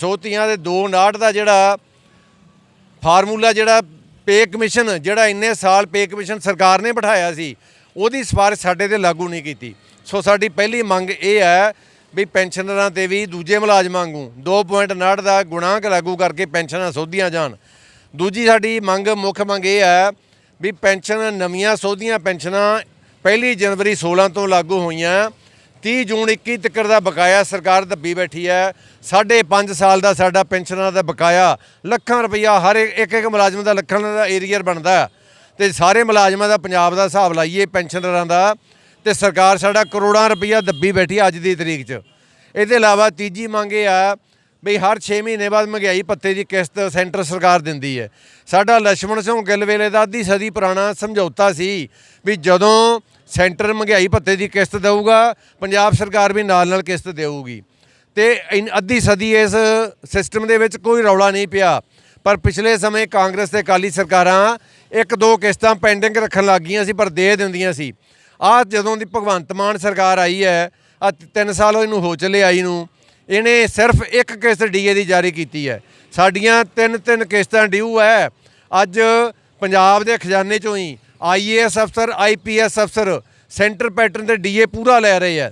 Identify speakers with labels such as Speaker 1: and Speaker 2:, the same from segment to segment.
Speaker 1: ਸੋਤੀਆਂ ਦੇ 259 ਦਾ ਜਿਹੜਾ ਫਾਰਮੂਲਾ ਜਿਹੜਾ ਪੇ ਕਮਿਸ਼ਨ, ਜਿਹੜਾ ਇੰਨੇ ਸਾਲ ਪੇ ਕਮਿਸ਼ਨ ਸਰਕਾਰ ਨੇ ਬਿਠਾਇਆ ਸੀ, ਉਹਦੀ ਸਿਫਾਰਿਸ਼ ਸਾਡੇ ਤੇ ਲਾਗੂ ਨਹੀਂ ਕੀਤੀ। ਸੋ ਸਾਡੀ ਪਹਿਲੀ ਮੰਗ ਇਹ ਹੈ ਵੀ ਪੈਨਸ਼ਨਰਾਂ ਤੇ ਵੀ ਦੂਜੇ ਮੁਲਾਜ਼ਮਾਂ ਵਾਂਗੂ 2.59 ਦਾ ਗੁਣਾਂਕ ਲਾਗੂ ਕਰਕੇ ਪੈਨਸ਼ਨਾਂ ਸੋਧੀਆਂ ਜਾਣ। ਦੂਜੀ ਸਾਡੀ ਮੰਗ, ਮੁੱਖ ਮੰਗ ਇਹ ਹੈ ਵੀ ਪੈਨਸ਼ਨ, ਨਵੀਆਂ ਸੋਧੀਆਂ ਪੈਨਸ਼ਨਾਂ ਪਹਿਲੀ ਜਨਵਰੀ 16 ਤੋਂ ਲਾਗੂ ਹੋਈਆਂ। 30 ਜੂਨ 21 ਤੱਕ ਦਾ ਬਕਾਇਆ ਸਰਕਾਰ ਦੱਬੀ ਬੈਠੀ ਹੈ। 5.5 ਸਾਲ ਦਾ ਸਾਡਾ ਪੈਨਸ਼ਨਰਾਂ ਦਾ ਬਕਾਇਆ, ਲੱਖਾਂ ਰੁਪਈਆ ਹਰ ਇੱਕ ਇੱਕ ਮੁਲਾਜ਼ਮ ਦਾ ਲੱਖਾਂ ਦਾ ਏਰੀਅਰ ਬਣਦਾ ਤੇ ਸਾਰੇ ਮੁਲਾਜ਼ਮਾਂ ਦਾ ਪੰਜਾਬ ਦਾ ਹਿਸਾਬ ਲਾਈਏ ਪੈਨਸ਼ਨਰਾਂ ਦਾ, ਤੇ ਸਰਕਾਰ ਸਾਡਾ ਕਰੋੜਾਂ ਰੁਪਈਆ ਦੱਬੀ ਬੈਠੀ ਅੱਜ ਦੀ ਤਰੀਕ 'ਚ। ਇਹਦੇ ਇਲਾਵਾ ਤੀਜੀ ਮੰਗ ਇਹ ਆ ਵੀ ਹਰ 6 ਮਹੀਨੇ ਬਾਅਦ ਮਹਿੰਗਾਈ ਪੱਤੇ ਦੀ ਕਿਸ਼ਤ ਸੈਂਟਰ ਸਰਕਾਰ ਦਿੰਦੀ ਹੈ। ਸਾਡਾ ਲక్ష్మణ ਸਿੰਘ ਗਿੱਲ ਵੇਲੇ ਦਾ ਅੱਧੀ ਸਦੀ ਪੁਰਾਣਾ ਸਮਝੌਤਾ ਸੀ ਵੀ ਜਦੋਂ ਸੈਂਟਰ ਮਹਿੰਗਾਈ ਭੱਤੇ ਦੀ ਕਿਸ਼ਤ ਦੇਊਗਾ, ਪੰਜਾਬ ਸਰਕਾਰ ਵੀ ਨਾਲ ਨਾਲ ਕਿਸ਼ਤ ਦੇਊਗੀ। ਤੇ ਇਨ- ਅੱਧੀ ਸਦੀ ਇਸ ਸਿਸਟਮ ਦੇ ਵਿੱਚ ਕੋਈ ਰੌਲਾ ਨਹੀਂ ਪਿਆ। ਪਰ ਪਿਛਲੇ ਸਮੇਂ ਕਾਂਗਰਸ ਤੇ ਅਕਾਲੀ ਸਰਕਾਰਾਂ ਇੱਕ ਦੋ ਕਿਸ਼ਤਾਂ ਪੈਂਡਿੰਗ ਰੱਖਣ ਲੱਗ ਗਈਆਂ ਸੀ, ਪਰ ਦੇ ਦਿੰਦੀਆਂ ਸੀ। ਆ ਜਦੋਂ ਦੀ ਭਗਵੰਤ ਮਾਨ ਸਰਕਾਰ ਆਈ ਹੈ ਆ 3 ਸਾਲ ਹੋਏ ਨੂੰ ਹੋ ਚੱਲੇ ਆਈ ਨੂੰ, ਇਹਨੇ ਸਿਰਫ ਇੱਕ ਕਿਸ਼ਤ ਡੀਏ ਦੀ ਜਾਰੀ ਕੀਤੀ ਹੈ। ਸਾਡੀਆਂ ਤਿੰਨ ਤਿੰਨ ਕਿਸ਼ਤਾਂ ਡਿਊ ਹੈ। ਅੱਜ ਪੰਜਾਬ ਦੇ ਖਜ਼ਾਨੇ ਚੋਂ ਹੀ ਆਈਏਐਸ ਅਫਸਰ ਆਈਪੀਐਸ ਅਫਸਰ, ਸੈਂਟਰ ਪੈਟਰਨ ਤੇ ਡੀਏ ਪੂਰਾ ਲੈ ਰਹੇ ਆ।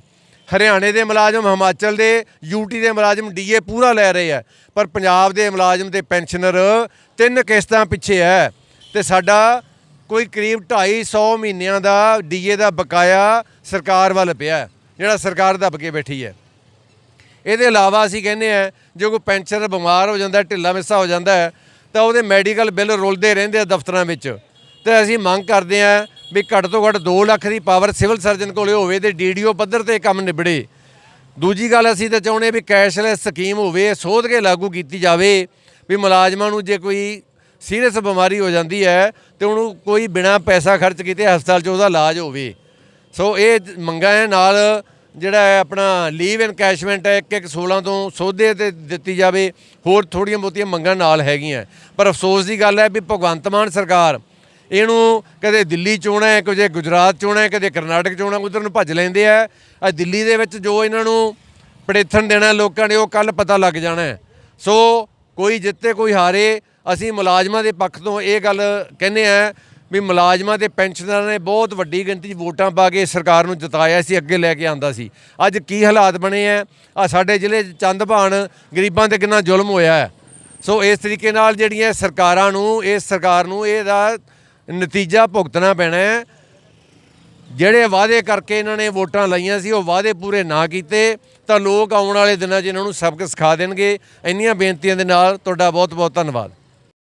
Speaker 1: ਹਰਿਆਣੇ ਦੇ ਮੁਲਾਜ਼ਮ, ਹਿਮਾਚਲ ਦੇ ਯੂਟੀ ਦੇ ਮੁਲਾਜ਼ਮ ਡੀਏ ਪੂਰਾ ਲੈ ਰਹੇ ਆ। ਪਰ ਪੰਜਾਬ ਦੇ ਮੁਲਾਜ਼ਮ ਤੇ ਪੈਨਸ਼ਨਰ ਤਿੰਨ ਕਿਸ਼ਤਾਂ ਪਿੱਛੇ ਹੈ ਤੇ ਸਾਡਾ ਕੋਈ ਕਰੀਬ 250 ਮਹੀਨਿਆਂ ਦਾ ਡੀਏ ਦਾ ਬਕਾਇਆ ਸਰਕਾਰ ਵੱਲ ਪਿਆ ਜਿਹੜਾ ਸਰਕਾਰ ਦੱਬ ਕੇ ਬੈਠੀ ਹੈ ਇਹਦੇ ਇਲਾਵਾ ਅਸੀਂ ਕਹਿੰਦੇ ਆ, ਜੇ ਕੋਈ ਪੈਨਸ਼ਨਰ ਬਿਮਾਰ ਹੋ ਜਾਂਦਾ, ਢਿੱਲਾ ਮਿੱਸਾ ਹੋ ਜਾਂਦਾ ਤਾਂ ਉਹਦੇ ਮੈਡੀਕਲ ਬਿੱਲ ਰੁਲਦੇ ਰਹਿੰਦੇ ਆ ਦਫ਼ਤਰਾਂ ਵਿੱਚ। ਤੇ ਅਸੀਂ ਮੰਗ ਕਰਦੇ ਆ ਵੀ ਘੱਟ ਤੋਂ ਘੱਟ 2 ਲੱਖ ਦੀ ਪਾਵਰ ਸਿਵਲ ਸਰਜਨ ਕੋਲੇ ਹੋਵੇ ਤੇ ਡੀਡੀਓ ਪੱਧਰ ਤੇ ਕੰਮ ਨਿਬੜੇ। ਦੂਜੀ ਗੱਲ ਅਸੀਂ ਤਾਂ ਚਾਹੁੰਦੇ ਵੀ ਕੈਸ਼ਲੈਸ ਸਕੀਮ ਹੋਵੇ, ਸੋਧ ਕੇ ਲਾਗੂ ਕੀਤੀ ਜਾਵੇ ਵੀ ਮੁਲਾਜ਼ਮਾਂ ਨੂੰ ਜੇ ਕੋਈ ਸੀਰੀਅਸ ਬਿਮਾਰੀ ਹੋ ਜਾਂਦੀ ਹੈ ਤੇ ਉਹਨੂੰ ਕੋਈ ਬਿਨਾ ਪੈਸਾ ਖਰਚ ਕੀਤੇ ਹਸਪਤਾਲ 'ਚ ਉਹਦਾ ਇਲਾਜ ਹੋਵੇ। ਸੋ ਇਹ ਮੰਗਾਂ ਹੈ, ਨਾਲ ਜਿਹੜਾ ਹੈ ਆਪਣਾ ਲੀਵ ਇਨਕੈਸ਼ਮੈਂਟ ਹੈ ਇੱਕ ਇੱਕ 16 ਤੋਂ ਸੋਧੇ ਤੇ ਦਿੱਤੀ ਜਾਵੇ। ਹੋਰ ਥੋੜੀਆਂ ਬਹੁਤੀਆਂ ਮੰਗਾਂ ਨਾਲ ਹੈਗੀਆਂ। ਪਰ ਅਫਸੋਸ ਦੀ ਗੱਲ ਹੈ ਵੀ ਭਗਵੰਤ ਮਾਨ ਸਰਕਾਰ ਇਹਨੂੰ ਕਦੇ ਦਿੱਲੀ ਚੋਣਾਂ ਹੈ, ਕਦੇ ਗੁਜਰਾਤ ਚੋਣਾਂ ਹੈ, ਕਦੇ ਕਰਨਾਟਕ ਚੋਣਾਂ ਉਧਰ ਨੂੰ ਭੱਜ ਲੈਂਦੇ ਆ। ਅੱਜ ਦਿੱਲੀ ਦੇ ਵਿੱਚ ਜੋ ਇਹਨਾਂ ਨੂੰ ਪੜੇਥਣ ਦੇਣਾ ਲੋਕਾਂ ਨੇ, ਉਹ ਕੱਲ ਪਤਾ ਲੱਗ ਜਾਣਾ ਸੋ ਕੋਈ ਜਿੱਤੇ, ਕੋਈ ਹਾਰੇ, ਅਸੀਂ ਮੁਲਾਜ਼ਮਾਂ ਦੇ ਪੱਖ ਤੋਂ ਇਹ ਗੱਲ ਕਹਿੰਦੇ ਆ ਵੀ ਮੁਲਾਜ਼ਮਾਂ ਤੇ ਪੈਨਸ਼ਨਰਾਂ ਨੇ ਬਹੁਤ ਵੱਡੀ ਗਿਣਤੀ 'ਚ ਵੋਟਾਂ ਪਾ ਕੇ ਸਰਕਾਰ ਨੂੰ ਜਿਤਾਇਆ ਸੀ, ਅੱਗੇ ਲੈ ਕੇ ਆਂਦਾ ਸੀ। ਅੱਜ ਕੀ ਹਾਲਾਤ ਬਣੇ ਆ ਆ ਸਾਡੇ ਜ਼ਿਲ੍ਹੇ 'ਚ ਚੰਦ ਚੰਦਭਾਨ ਗਰੀਬਾਂ ਤੇ ਕਿੰਨਾ ਜ਼ੁਲਮ ਹੋਇਆ ਹੈ। ਸੋ ਇਸ ਤਰੀਕੇ ਨਾਲ ਜਿਹੜੀਆਂ ਸਰਕਾਰਾਂ ਨੂੰ, ਇਸ ਸਰਕਾਰ ਨੂੰ ਇਹਦਾ ਨਤੀਜਾ ਭੁਗਤਣਾ ਪੈਣਾ ਹੈ। ਜਿਹੜੇ ਵਾਅਦੇ ਕਰਕੇ ਇਹਨਾਂ ਨੇ ਵੋਟਾਂ ਲਾਈਆਂ ਸੀ, ਉਹ ਵਾਅਦੇ ਪੂਰੇ ਨਾ ਕੀਤੇ, ਤਾਂ ਲੋਕ ਆਉਣ ਵਾਲੇ ਦਿਨਾਂ 'ਚ ਇਹਨਾਂ ਨੂੰ ਸਬਕ ਸਿਖਾ ਦੇਣਗੇ। ਇੰਨੀਆਂ ਬੇਨਤੀਆਂ ਦੇ ਨਾਲ ਤੁਹਾਡਾ ਬਹੁਤ ਬਹੁਤ ਧੰਨਵਾਦ।